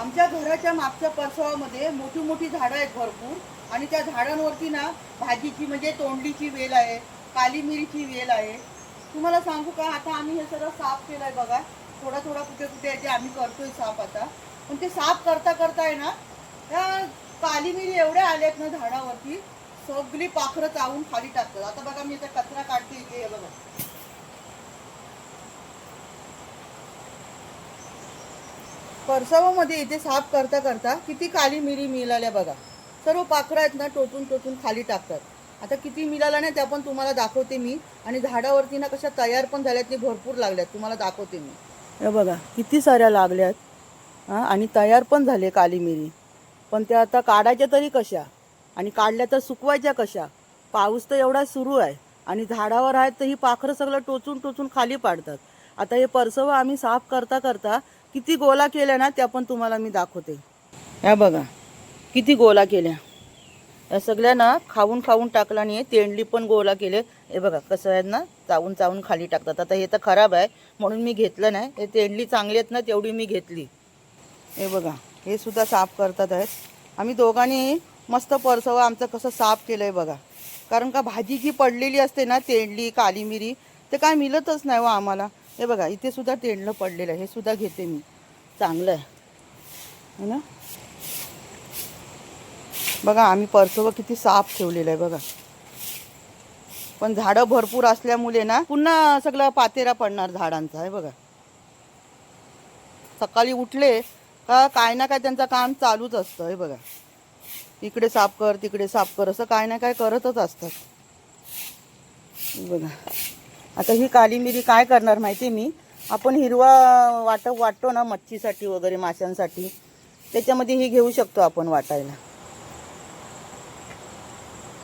आमच्या घराच्या मागच्या परसवामध्ये मोठी मोठी झाडं आहेत भरपूर. आणि त्या झाडांवरती ना भाजीची म्हणजे तोंडलीची वेल आहे काली मिरीची वेल आहे. तुम्हाला सांगू का आता आम्ही हे सगळं साफ केलंय बघा. थोडा थोडा कुठे कुठे जे आम्ही आम्ही करतोय साफ आता. पण ते साफ करता करता आहे ना त्या काली मिरी एवढ्या आल्यात ना झाडावरती सगळी पाखरं चावून खाली टाकतात. आता बघा मी आता कचरा काढते इथे हे बघा. परसवामध्ये इथे साफ करता करता किती काली मिरी मिळाल्या बघा. सर्व पाखरं आहेत ना टोचून टोचून खाली टाकतात. आता किती मिळाल्या नाही त्या पण तुम्हाला दाखवते मी. आणि झाडावरती ना कशा तयार पण झाल्यात ते भरपूर लागल्यात. तुम्हाला दाखवते मी. हे बघा किती साऱ्या लागल्यात. हां आणि तयार पण झाले काली मिरी. पण त्या आता काढायच्या तरी कशा? आणि काढल्या तर सुकवायच्या कशा? पाऊस तर एवढा सुरू आहे. आणि झाडावर आहेत तर ही पाखरं सगळं टोचून टोचून खाली पाडतात. आता हे परसवं आम्ही साफ करता करता किती गोला केल्या ना त्या पण तुम्हाला मी दाखवते. ह्या बघा किती गोला केल्या. या सगळ्या ना खाऊन खाऊन टाकला नाही तेंडली पण गोला केले. हे बघा कसं आहे ना चावून चावून खाली टाकतात. आता हे तर खराब आहे म्हणून मी घेतलं नाही. हे तेंडली चांगली आहेत ना तेवढी मी घेतली. हे बघा हे सुद्धा साफ करतात आहेत. आम्ही दोघांनी मस्त परसवं आमचं कसं साफ केलं आहे बघा. कारण का भाजी जी पडलेली असते ना तेंडली काली मिरी ते काय मिळतच नाही व आम्हाला. हे बघा इथे सुद्धा तेंडलं पडलेलं आहे. हे सुद्धा घेते मी. चांगलं आहे. है ना? बघा आम्ही परसोबा किती साफ ठेवलेलं आहे बघा. पण झाडं भरपूर असल्यामुळे ना पुन्हा सगळं पातेरा पडणार झाडांचा. आहे बघा. सकाळी उठले का काय ना काय त्यांचं काम चालूच असतं. हे बघा. इकडे साफ कर तिकडे साफ कर असं काय ना काय करतच असतात. बघा. आता ही काली मिरी काय करणार माहिती आहे मी? आपण हिरवा वाटप वाटतो ना मच्छीसाठी वगैरे माशांसाठी त्याच्यामध्ये ही घेऊ शकतो आपण वाटायला.